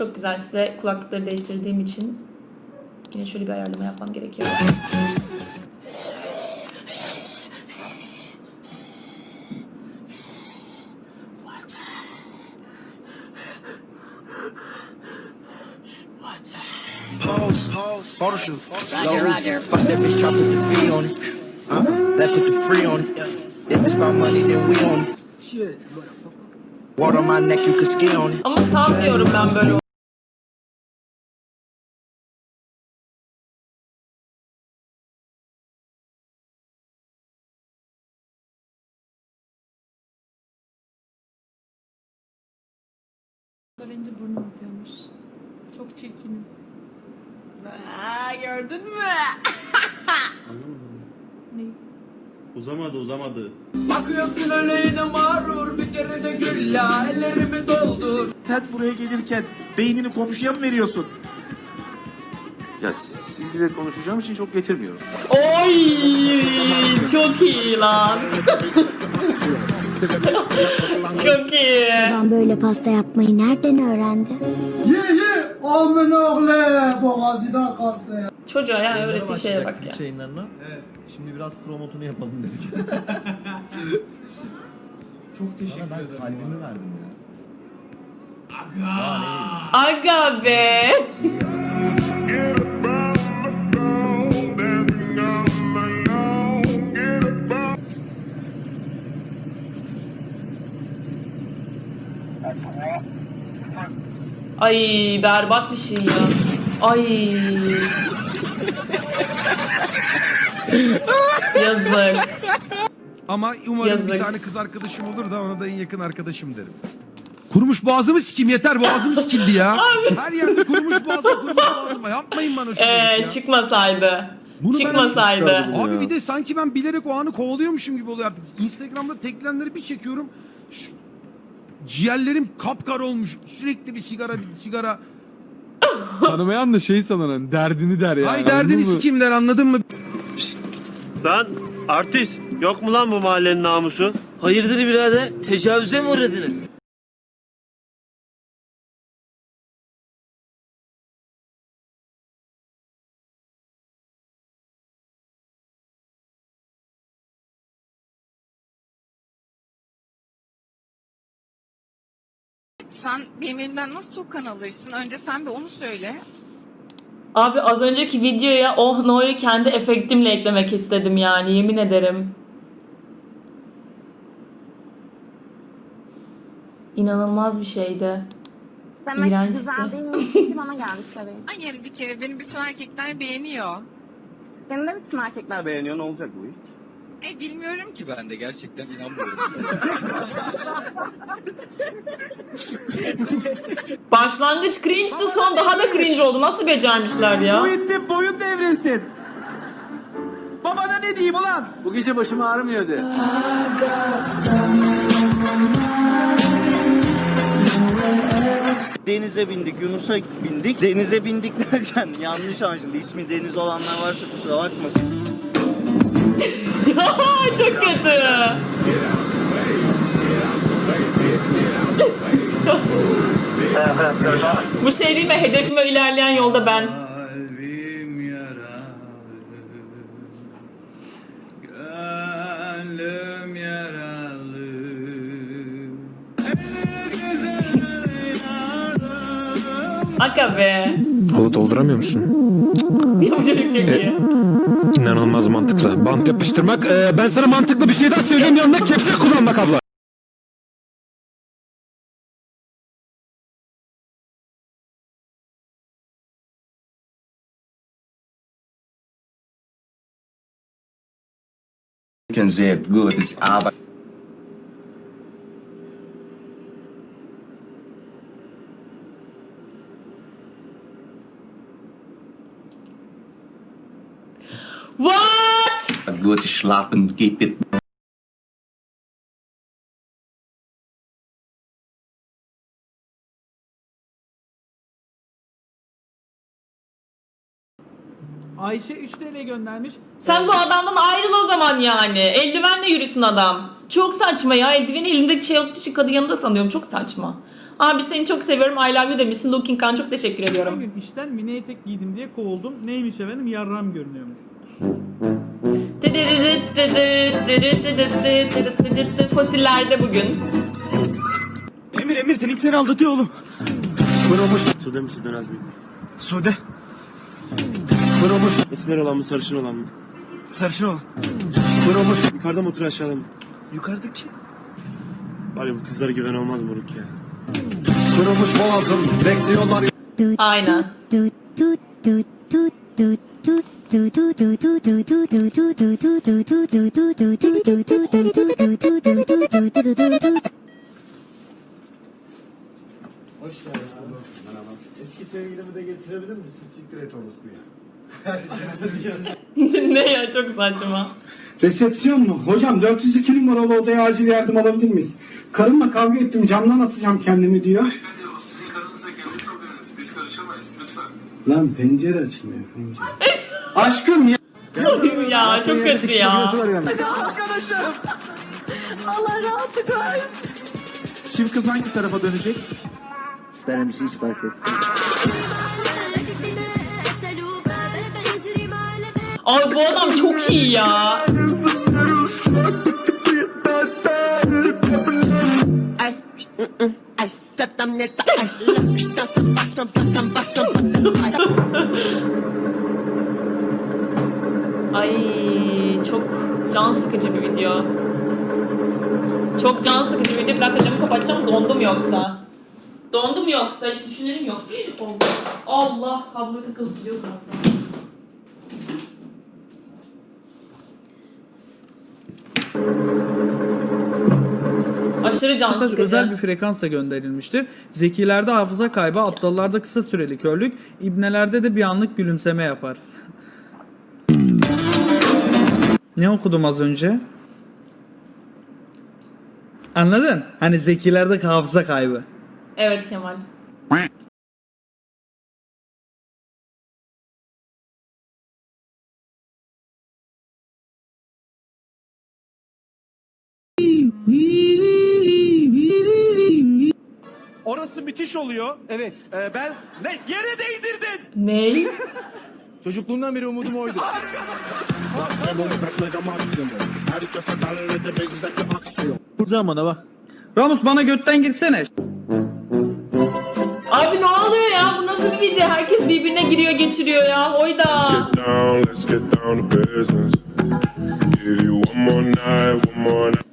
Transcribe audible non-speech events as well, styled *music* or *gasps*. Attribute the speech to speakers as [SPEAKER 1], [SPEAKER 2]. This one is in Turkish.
[SPEAKER 1] Çok güzel size kulaklıkları değiştirdiğim için yine şöyle bir ayarlama yapmam gerekiyor.
[SPEAKER 2] Photo shoot.
[SPEAKER 3] Roger, Roger.
[SPEAKER 2] Fuck that bitch, try put the free on it. Huh? That put the free on it. If it's about money, then we on it. Water on my neck, you can ski on it.
[SPEAKER 1] Ama sanmıyorum ben böyle
[SPEAKER 4] Söyleyince burnum atıyormuş. Çok çirkinim. Aa, gördün mü? ne?
[SPEAKER 5] Uzamadı uzamadı.
[SPEAKER 6] Bakıyorsun öleğine mağrur bir kere de gülla ellerimi doldur.
[SPEAKER 7] Sen buraya gelirken beynini komşuya mı veriyorsun?
[SPEAKER 8] Ya siz- sizle konuşacağım için çok getirmiyorum.
[SPEAKER 1] Oy çok iyi lan. *laughs* çok iyi.
[SPEAKER 9] Ben böyle pasta yapmayı nereden öğrendi?
[SPEAKER 1] Çocuğa ya öğrettiği şeye bak ya.
[SPEAKER 10] yayınlarına. Evet. Şimdi biraz promotunu yapalım dedik. *laughs* Çok teşekkür ederim. Ben kalbimi verdim ya.
[SPEAKER 1] Aga be. Ay berbat bir şey ya. Ay. Yazık.
[SPEAKER 11] Ama umarım
[SPEAKER 1] Yazık.
[SPEAKER 11] bir tane kız arkadaşım olur da ona da en yakın arkadaşım derim. Kurumuş boğazımı sikim yeter boğazım sikildi ya. Her yerde kurumuş boğazım kurumuş boğazım. Yapmayın bana şunu
[SPEAKER 1] Ee,
[SPEAKER 11] ya.
[SPEAKER 1] çıkmasaydı.
[SPEAKER 11] Bunu ben-
[SPEAKER 1] Çıkmasaydı.
[SPEAKER 11] Abi bir de sanki ben bilerek o anı kovalıyormuşum gibi oluyor artık. Instagram'da teklenleri bir çekiyorum. Şu- ciğerlerim kapkar olmuş. Sürekli bir sigara bir sigara.
[SPEAKER 12] Tanımayan da şey sanan hani derdini der ya.
[SPEAKER 11] Ay derdini sikeyim der anladın mı?
[SPEAKER 5] Lan artist yok mu lan bu mahallenin namusu?
[SPEAKER 6] Hayırdır birader? Tecavüze mi uğradınız?
[SPEAKER 3] Sen benim elimden nasıl çok kan alırsın? Önce sen bir onu söyle.
[SPEAKER 1] Abi az önceki videoya oh no'yu kendi efektimle eklemek istedim yani yemin ederim. İnanılmaz bir şeydi.
[SPEAKER 9] Demek
[SPEAKER 1] İğrençti.
[SPEAKER 9] güzel değil ki bana gelmiş bebeğim. *laughs*
[SPEAKER 3] Hayır bir kere beni bütün erkekler beğeniyor.
[SPEAKER 9] Benim de bütün erkekler
[SPEAKER 8] Beğeniyor ne olacak bu iş?
[SPEAKER 3] E bilmiyorum ki.
[SPEAKER 6] Ben de gerçekten inanmıyorum. *laughs*
[SPEAKER 1] Başlangıç cringe'di son daha da cringe oldu. Nasıl becermişler ya?
[SPEAKER 7] Muhittin boyun devrilsin. Babana ne diyeyim ulan?
[SPEAKER 6] Bu gece başım ağrımıyordu.
[SPEAKER 10] Denize bindik, Yunus'a bindik. Denize bindik derken yanlış anlaşıldı. İsmi Deniz olanlar varsa kusura bakmasın. *laughs*
[SPEAKER 1] Çok kötü. Bu değil mi? Hedefime ilerleyen yolda ben. Aga be.
[SPEAKER 12] Kolu dolduramıyor musun?
[SPEAKER 1] Çocuk çok iyi.
[SPEAKER 12] İnanılmaz mantıklı. Bant yapıştırmak. Ee, ben sana mantıklı bir şey daha söyleyeyim yanında kepçe kullanmak abla.
[SPEAKER 2] Sehr gutes Arbeit. Gutes Schlafen geht mit
[SPEAKER 6] Ayşe 3 TL göndermiş.
[SPEAKER 1] Sen bu adamdan ayrıl o zaman yani. Eldivenle yürüsün adam. Çok saçma ya. Eldiveni elindeki şey olduğu için kadın yanında sanıyorum. Çok saçma. Abi seni çok seviyorum. I love you demişsin. Looking Khan çok teşekkür ediyorum.
[SPEAKER 6] gün işten mini etek giydim diye kovuldum. Neymiş efendim yarram görünüyormuş.
[SPEAKER 1] Fosillerde bugün.
[SPEAKER 7] Emir Emir senin seni aldatıyor oğlum.
[SPEAKER 5] Vurulmuş. Sude mi Sude Naz mı?
[SPEAKER 7] Sude.
[SPEAKER 5] Vurulmuş. Esmer olan mı sarışın olan mı?
[SPEAKER 7] Sarışın ol.
[SPEAKER 5] Vurulmuş. Yukarıda mı otur aşağıda mı?
[SPEAKER 7] Yukarıdaki.
[SPEAKER 5] Var ya bu kızlara güven olmaz moruk ya.
[SPEAKER 12] Kırılmış boğazım bekliyorlar
[SPEAKER 1] Aynen.
[SPEAKER 12] Eski sevgilimi de getirebilir misin? Siktir et orospuya. *laughs*
[SPEAKER 1] ne ya çok saçma.
[SPEAKER 6] Resepsiyon mu? Hocam 402 numaralı odaya acil yardım alabilir miyiz? Karımla kavga ettim camdan atacağım kendimi diyor. Lan pencere açılmıyor pencere. Aşkım ya. *laughs*
[SPEAKER 1] ya çok kötü ya.
[SPEAKER 7] Arkadaşlarım.
[SPEAKER 9] Allah rahatlık versin.
[SPEAKER 7] Şimdi kız hangi tarafa dönecek?
[SPEAKER 10] Benim bir şey hiç fark etmiyor.
[SPEAKER 1] Abi bu adam çok iyi ya. Ay çok can sıkıcı bir video. Çok can sıkıcı bir video. Bir dakika camı kapatacağım. Dondum yoksa. Dondum yoksa hiç düşünelim yok. *gasps* Allah. Allah kabloya takılıp gidiyor aslında. Aşırı can
[SPEAKER 6] Mesaj
[SPEAKER 1] sıkıcı.
[SPEAKER 6] özel bir frekansa gönderilmiştir. Zekilerde hafıza kaybı, aptallarda kısa süreli körlük, ibnelerde de bir anlık gülümseme yapar. ne okudum az önce? Anladın? Hani zekilerde hafıza kaybı.
[SPEAKER 1] Evet Kemal.
[SPEAKER 7] Orası müthiş oluyor. Evet. Ee, ben ne yere değdirdin.
[SPEAKER 1] Ney? *laughs*
[SPEAKER 7] Çocukluğumdan beri umudum oydu. Vuracağım bana bak.
[SPEAKER 6] Ramus bana götten girsene.
[SPEAKER 1] Abi ne oluyor ya? Bu nasıl bir video? Herkes birbirine giriyor geçiriyor ya. Oyda.
[SPEAKER 12] down, let's get down to business. Give you one more night, one more night.